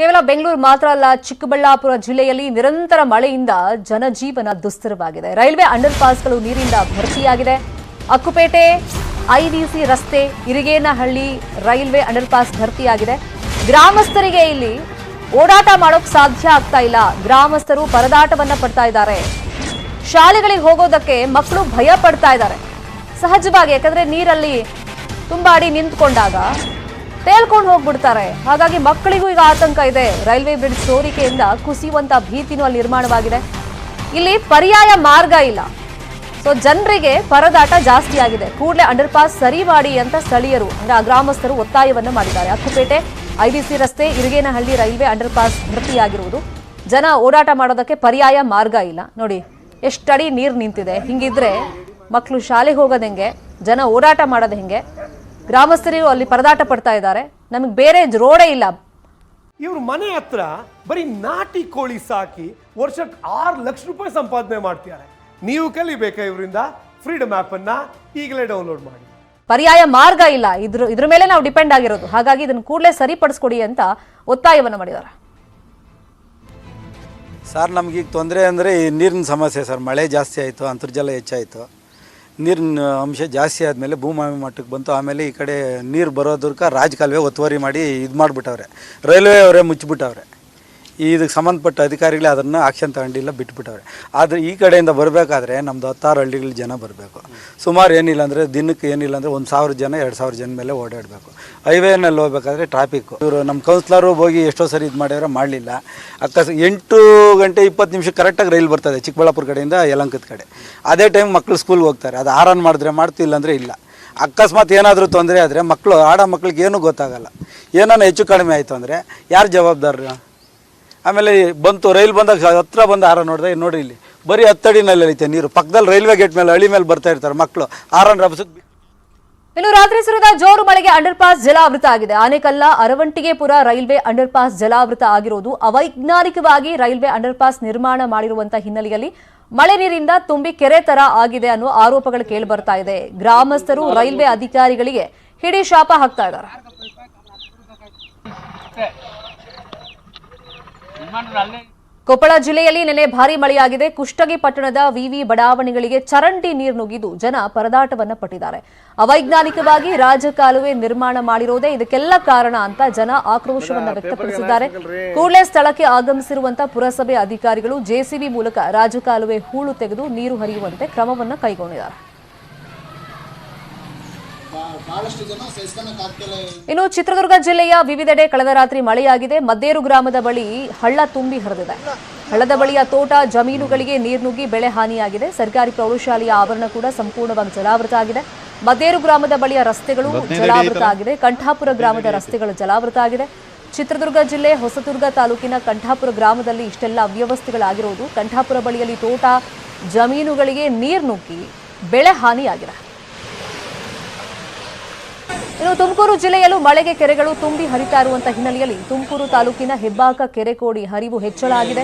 ಕೇವಲ ಬೆಂಗಳೂರು ಮಾತ್ರ ಅಲ್ಲ, ಚಿಕ್ಕಬಳ್ಳಾಪುರ ಜಿಲ್ಲೆಯಲ್ಲಿ ನಿರಂತರ ಮಳೆಯಿಂದ ಜನಜೀವನ ದುಸ್ತರವಾಗಿದೆ ರೈಲ್ವೆ ಅಂಡರ್ ಪಾಸ್ಗಳು ನೀರಿಂದ ಭರ್ತಿಯಾಗಿದೆ. ಅಕ್ಕುಪೇಟೆ, ಐಡಿಸಿ ರಸ್ತೆ, ಇರಿಗೇನಹಳ್ಳಿ ರೈಲ್ವೆ ಅಂಡರ್ ಪಾಸ್ ಭರ್ತಿಯಾಗಿದೆ. ಗ್ರಾಮಸ್ಥರಿಗೆ ಇಲ್ಲಿ ಓಡಾಟ ಮಾಡೋಕ್ ಸಾಧ್ಯ ಆಗ್ತಾ ಇಲ್ಲ. ಗ್ರಾಮಸ್ಥರು ಪರದಾಟವನ್ನ ಪಡ್ತಾ ಇದ್ದಾರೆ. ಶಾಲೆಗಳಿಗೆ ಹೋಗೋದಕ್ಕೆ ಮಕ್ಕಳು ಭಯ ಪಡ್ತಾ ಇದ್ದಾರೆ. ಸಹಜವಾಗಿ, ಯಾಕಂದ್ರೆ ನೀರಲ್ಲಿ ತುಂಬಾ ಅಡಿ ನಿಂತ್ಕೊಂಡಾಗ ತೇಲ್ಕೊಂಡು ಹೋಗ್ಬಿಡ್ತಾರೆ. ಹಾಗಾಗಿ ಮಕ್ಕಳಿಗೂ ಈಗ ಆತಂಕ ಇದೆ. ರೈಲ್ವೆ ಬ್ರಿಡ್ಜ್ ಸೋರಿಕೆಯಿಂದ ಕುಸಿಯುವಂತ ಭೀತಿನೂ ಅಲ್ಲಿ ನಿರ್ಮಾಣವಾಗಿದೆ. ಇಲ್ಲಿ ಪರ್ಯಾಯ ಮಾರ್ಗ ಇಲ್ಲ. ಸೊ ಜನರಿಗೆ ಪರದಾಟ ಜಾಸ್ತಿ ಆಗಿದೆ. ಕೂಡಲೇ ಅಂಡರ್ ಪಾಸ್ ಸರಿ ಮಾಡಿ ಅಂತ ಸ್ಥಳೀಯರು, ಅಂದ್ರೆ ಆ ಗ್ರಾಮಸ್ಥರು ಒತ್ತಾಯವನ್ನು ಮಾಡಿದ್ದಾರೆ. ಅಕ್ಕುಪೇಟೆ, ಐಬಿಸಿ ರಸ್ತೆ, ಇರಿಗೇನಹಳ್ಳಿ ರೈಲ್ವೆ ಅಂಡರ್ ಪಾಸ್ ಭರ್ತಿಯಾಗಿರುವುದು. ಜನ ಓಡಾಟ ಮಾಡೋದಕ್ಕೆ ಪರ್ಯಾಯ ಮಾರ್ಗ ಇಲ್ಲ. ನೋಡಿ, ಎಷ್ಟಡಿ ನೀರು ನಿಂತಿದೆ. ಹಿಂಗಿದ್ರೆ ಮಕ್ಕಳು ಶಾಲೆಗೆ ಹೋಗೋದು ಹೆಂಗೆ? ಜನ ಓಡಾಟ ಮಾಡೋದು ಹೆಂಗೆ? ಗ್ರಾಮಸ್ಥರು ಅಲ್ಲಿ ಪರದಾಟ ಪಡ್ತಾ ಇದ್ದಾರೆ. ನಮಗೆ ಬೇರೆ ರೋಡೇ ಇಲ್ಲ. ಇವ್ರ ಮನೆ ಹತ್ರ ಬರೀ ನಾಟಿ ಕೋಳಿ ಸಾಕಿ ವರ್ಷಕ್ಕೆ ಆರು ಲಕ್ಷ ರೂಪಾಯಿ ಸಂಪಾದನೆ ಮಾಡ್ತಿದ್ದಾರೆ. ನೀವು ಕಲಿಬೇಕಾ ಇವರಿಂದ? ಫ್ರೀಡಮ್ ಆಪ್ ಅನ್ನ ಈಗಲೇ ಡೌನ್ಲೋಡ್ ಮಾಡಿ. ಪರ್ಯಾಯ ಮಾರ್ಗ ಇಲ್ಲ. ಇದ್ರ ಇದ್ರ ಮೇಲೆ ನಾವು ಡಿಪೆಂಡ್ ಆಗಿರೋದು. ಹಾಗಾಗಿ ಇದನ್ನು ಕೂಡಲೇ ಸರಿಪಡಿಸ್ಕೊಡಿ ಅಂತ ಒತ್ತಾಯವನ್ನು ಮಾಡಿದ್ದಾರೆ ಸರ್ ನಮಗೀಗ ತೊಂದರೆ ಅಂದರೆ ಈ ನೀರಿನ ಸಮಸ್ಯೆ ಸರ್. ಮಳೆ ಜಾಸ್ತಿ ಆಯಿತು ಅಂತರ್ಜಲ ಹೆಚ್ಚಾಯಿತು. ನೀರಿನ ಅಂಶ ಜಾಸ್ತಿ ಆದಮೇಲೆ ಭೂಮಾಮಿ ಮಟ್ಟಕ್ಕೆ ಬಂತು. ಆಮೇಲೆ ಈ ಕಡೆ ನೀರು ಬರೋದಕ್ಕೆ ರಾಜಕಾಲುವೆ ಒತ್ತುವರಿ ಮಾಡಿ ಇದು ಮಾಡಿಬಿಟ್ಟವ್ರೆ ರೈಲ್ವೆ ಅವರೇ ಮುಚ್ಚಿಬಿಟ್ಟವ್ರೆ. ಇದಕ್ಕೆ ಸಂಬಂಧಪಟ್ಟ ಅಧಿಕಾರಿಗಳೇ ಅದನ್ನು ಆಕ್ಷನ್ ತಗೊಂಡಿಲ್ಲ, ಬಿಟ್ಬಿಟ್ಟವ್ರೆ. ಆದರೆ ಈ ಕಡೆಯಿಂದ ಬರಬೇಕಾದ್ರೆ ನಮ್ಮದು ಹತ್ತಾರು ಹಳ್ಳಿಗಳ ಜನ ಬರಬೇಕು. ಸುಮಾರು ಏನಿಲ್ಲ ಅಂದರೆ ದಿನಕ್ಕೆ ಏನಿಲ್ಲ ಅಂದರೆ ಒಂದು ಸಾವಿರ ಜನ, ಎರಡು ಸಾವಿರ ಜನ ಮೇಲೆ ಓಡಾಡಬೇಕು. ಹೈವೇನಲ್ಲಿ ಹೋಗ್ಬೇಕಾದ್ರೆ ಟ್ರಾಫಿಕ್ಕು ಇವರು ನಮ್ಮ ಕೌನ್ಸಿಲರು ಹೋಗಿ ಎಷ್ಟೋ ಸರಿ ಇದು ಮಾಡಿದ್ರೆ ಮಾಡಲಿಲ್ಲ. ಅಕಸ್ ಎಂಟು ಗಂಟೆ ಇಪ್ಪತ್ತು ನಿಮಿಷ ಕರೆಕ್ಟಾಗಿ ರೈಲ್ ಬರ್ತದೆ ಚಿಕ್ಕಬಳ್ಳಾಪುರ ಕಡೆಯಿಂದ ಯಲಂಕದ ಕಡೆ. ಅದೇ ಟೈಮ್ ಮಕ್ಕಳು ಸ್ಕೂಲ್ಗೆ ಹೋಗ್ತಾರೆ. ಅದು ಆರನ್ ಮಾಡಿದ್ರೆ ಮಾಡ್ತು ಇಲ್ಲಾಂದರೆ ಇಲ್ಲ. ಅಕಸ್ಮಾತ್ ಏನಾದರೂ ತೊಂದರೆ ಆದರೆ ಮಕ್ಕಳು ಆಡೋ ಮಕ್ಕಳಿಗೆ ಏನೂ ಗೊತ್ತಾಗಲ್ಲ. ಏನಾನ ಹೆಚ್ಚು ಕಡಿಮೆ ಆಯಿತು ಅಂದರೆ ಯಾರು ಜವಾಬ್ದಾರರು? ಆಮೇಲೆ ಬಂತು, ರೈಲ್ ಬಂದಾಗ ಹತ್ರ ಬಂದು ಆರ ನೋಡಿದೆ ನೋಡಿ ಇಲ್ಲಿ? ಬರೀ ಹತ್ತಡಿನಲ್ಲಿ ಐತೆ ನೀರು. ಪಕ್ಕದಲ್ಲಿ ರೈಲ್ವೆ ಗೇಟ್ ಮೇಲೆ ಹಳಿ ಮೇಲೆ ಬರ್ತಾ ಇರ್ತಾರೆ ಮಕ್ಕಳು ಆರನ್ ರಭಸಕ್ಕೆ ಇನ್ನು ರಾತ್ರಿ ಸುರಿದ ಜೋರು ಮಳೆಗೆ ಅಂಡರ್ ಪಾಸ್ ಜಲಾವೃತ ಆಗಿದೆ. ಆನೆಕಲ್ಲ, ಅರವಂಟಿಗೆಪುರ ರೈಲ್ವೆ ಅಂಡರ್ ಪಾಸ್ ಜಲಾವೃತ ಆಗಿರುವುದು ಅವೈಜ್ಞಾನಿಕವಾಗಿ ರೈಲ್ವೆ ಅಂಡರ್ ಪಾಸ್ ನಿರ್ಮಾಣ ಮಾಡಿರುವಂತಹ ಹಿನ್ನೆಲೆಯಲ್ಲಿ ಮಳೆ ನೀರಿಂದ ತುಂಬಿ ಕೆರೆ ತರ ಆಗಿದೆ ಅನ್ನೋ ಆರೋಪಗಳು ಕೇಳಿ ಬರ್ತಾ ಇದೆ. ಗ್ರಾಮಸ್ಥರು, ರೈಲ್ವೆ ಅಧಿಕಾರಿಗಳಿಗೆ ಹಿಡಿ ಶಾಪ ಹಾಕ್ತಾ ಇದ್ದಾರೆ. ಕೊಪ್ಪಳ ಜಿಲ್ಲೆಯಲ್ಲಿ ನಿನ್ನೆ ಭಾರಿ ಮಳೆಯಾಗಿದೆ. ಕುಷ್ಟಗಿ ಪಟ್ಟಣದ ವಿವಿ ಬಡಾವಣೆಗಳಿಗೆ ಚರಂಡಿ ನೀರು ನುಗ್ಗಿದ್ದು ಜನ ಪರದಾಟವನ್ನ ಪಟ್ಟಿದ್ದಾರೆ. ಅವೈಜ್ಞಾನಿಕವಾಗಿ ರಾಜಕಾಲುವೆ ನಿರ್ಮಾಣ ಮಾಡಿರೋದೇ ಇದಕ್ಕೆಲ್ಲ ಕಾರಣ ಅಂತ ಜನ ಆಕ್ರೋಶವನ್ನ ವ್ಯಕ್ತಪಡಿಸಿದ್ದಾರೆ. ಕೂಡಲೇ ಸ್ಥಳಕ್ಕೆ ಆಗಮಿಸಿರುವಂತಹ ಪುರಸಭೆ ಅಧಿಕಾರಿಗಳು ಜೆಸಿಬಿ ಮೂಲಕ ರಾಜಕಾಲುವೆ ಹೂಳು ತೆಗೆದು ನೀರು ಹರಿಯುವಂತೆ ಕ್ರಮವನ್ನು ಕೈಗೊಂಡಿದ್ದಾರೆ. ಇನ್ನು ಚಿತ್ರದುರ್ಗ ಜಿಲ್ಲೆಯ ವಿವಿಧೆಡೆ ಕಳೆದ ರಾತ್ರಿ ಮಳೆಯಾಗಿದೆ. ಮದ್ದೇರು ಗ್ರಾಮದ ಬಳಿ ಹಳ್ಳ ತುಂಬಿ ಹರಿದಿದೆ. ಹಳ್ಳದ ಬಳಿಯ ತೋಟ ಜಮೀನುಗಳಿಗೆ ನೀರು ನುಗ್ಗಿ ಬೆಳೆ ಹಾನಿಯಾಗಿದೆ. ಸರ್ಕಾರಿ ಪ್ರೌಢಶಾಲೆಯ ಆವರಣ ಕೂಡ ಸಂಪೂರ್ಣವಾಗಿ ಜಲಾವೃತ ಆಗಿದೆ. ಮದ್ದೇರು ಗ್ರಾಮದ ಬಳಿಯ ರಸ್ತೆಗಳು ಜಲಾವೃತ ಆಗಿದೆ. ಕಂಠಾಪುರ ಗ್ರಾಮದ ರಸ್ತೆಗಳು ಜಲಾವೃತ ಆಗಿದೆ. ಚಿತ್ರದುರ್ಗ ಜಿಲ್ಲೆ ಹೊಸದುರ್ಗ ತಾಲೂಕಿನ ಕಂಠಾಪುರ ಗ್ರಾಮದಲ್ಲಿ ಇಷ್ಟೆಲ್ಲ ಅವ್ಯವಸ್ಥೆಗಳಾಗಿರುವುದು. ಕಂಠಾಪುರ ಬಳಿಯಲ್ಲಿ ತೋಟ ಜಮೀನುಗಳಿಗೆ ನೀರು ನುಗ್ಗಿ ಬೆಳೆ ಹಾನಿಯಾಗಿದೆ. ಇನ್ನು ತುಮಕೂರು ಜಿಲ್ಲೆಯಲ್ಲೂ ಮಳೆಗೆ ಕೆರೆಗಳು ತುಂಬಿ ಹರಿತಾ ಇರುವಂತಹ ಹಿನ್ನೆಲೆಯಲ್ಲಿ ತುಮಕೂರು ತಾಲೂಕಿನ ಹೆಬ್ಬಾಕ ಕೆರೆ ಕೋಡಿ ಹರಿವು ಹೆಚ್ಚಳ ಆಗಿದೆ.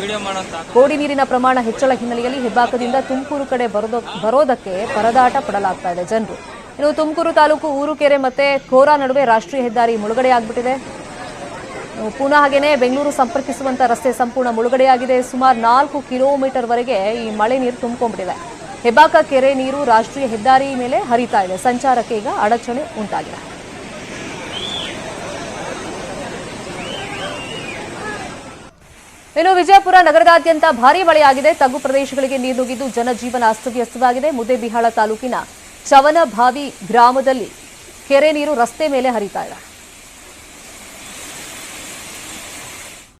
ಕೋಡಿ ನೀರಿನ ಪ್ರಮಾಣ ಹೆಚ್ಚಳ ಹಿನ್ನೆಲೆಯಲ್ಲಿ ಹೆಬ್ಬಾಕದಿಂದ ತುಮಕೂರು ಕಡೆ ಬರೋದ ಬರೋದಕ್ಕೆ ಪರದಾಟ ಪಡಲಾಗ್ತಾ ಇದೆ ಜನರು. ಇನ್ನು ತುಮಕೂರು ತಾಲೂಕು ಊರು ಕೆರೆ ಮತ್ತೆ ಕೋರಾ ನಡುವೆ ರಾಷ್ಟ್ರೀಯ ಹೆದ್ದಾರಿ ಮುಳುಗಡೆ ಆಗ್ಬಿಟ್ಟಿದೆ. ಇನ್ನು ಪುನಃ ಹಾಗೆಯೇ ಬೆಂಗಳೂರು ಸಂಪರ್ಕಿಸುವಂತ ರಸ್ತೆ ಸಂಪೂರ್ಣ ಮುಳುಗಡೆಯಾಗಿದೆ. ಸುಮಾರು ನಾಲ್ಕು ಕಿಲೋಮೀಟರ್ ವರೆಗೆ ಈ ಮಳೆ ನೀರು ತುಂಬಿಕೊಂಡ್ಬಿಟ್ಟಿದೆ. ಹೆಬ್ಬಾಕ ಕೆರೆ ನೀರು ರಾಷ್ಟ್ರೀಯ ಹೆದ್ದಾರಿ ಮೇಲೆ ಹರಿತಾ ಇದೆ. ಸಂಚಾರಕ್ಕೆ ಈಗ ಅಡಚಣೆ ಉಂಟಾಗಿದೆ. ಇನ್ನು ವಿಜಯಪುರ ನಗರದಾದ್ಯಂತ ಭಾರೀ ಮಳೆಯಾಗಿದೆ. ತಗ್ಗು ಪ್ರದೇಶಗಳಿಗೆ ನೀರು ನುಗ್ಗಿದ್ದು ಜನಜೀವನ ಅಸ್ತವ್ಯಸ್ತವಾಗಿದೆ. ಮುದ್ದೇಬಿಹಾಳ ತಾಲೂಕಿನ ಚವನಭಾವಿ ಗ್ರಾಮದಲ್ಲಿ ಕೆರೆ ನೀರು ರಸ್ತೆ ಮೇಲೆ ಹರಿತಾ ಇದೆ.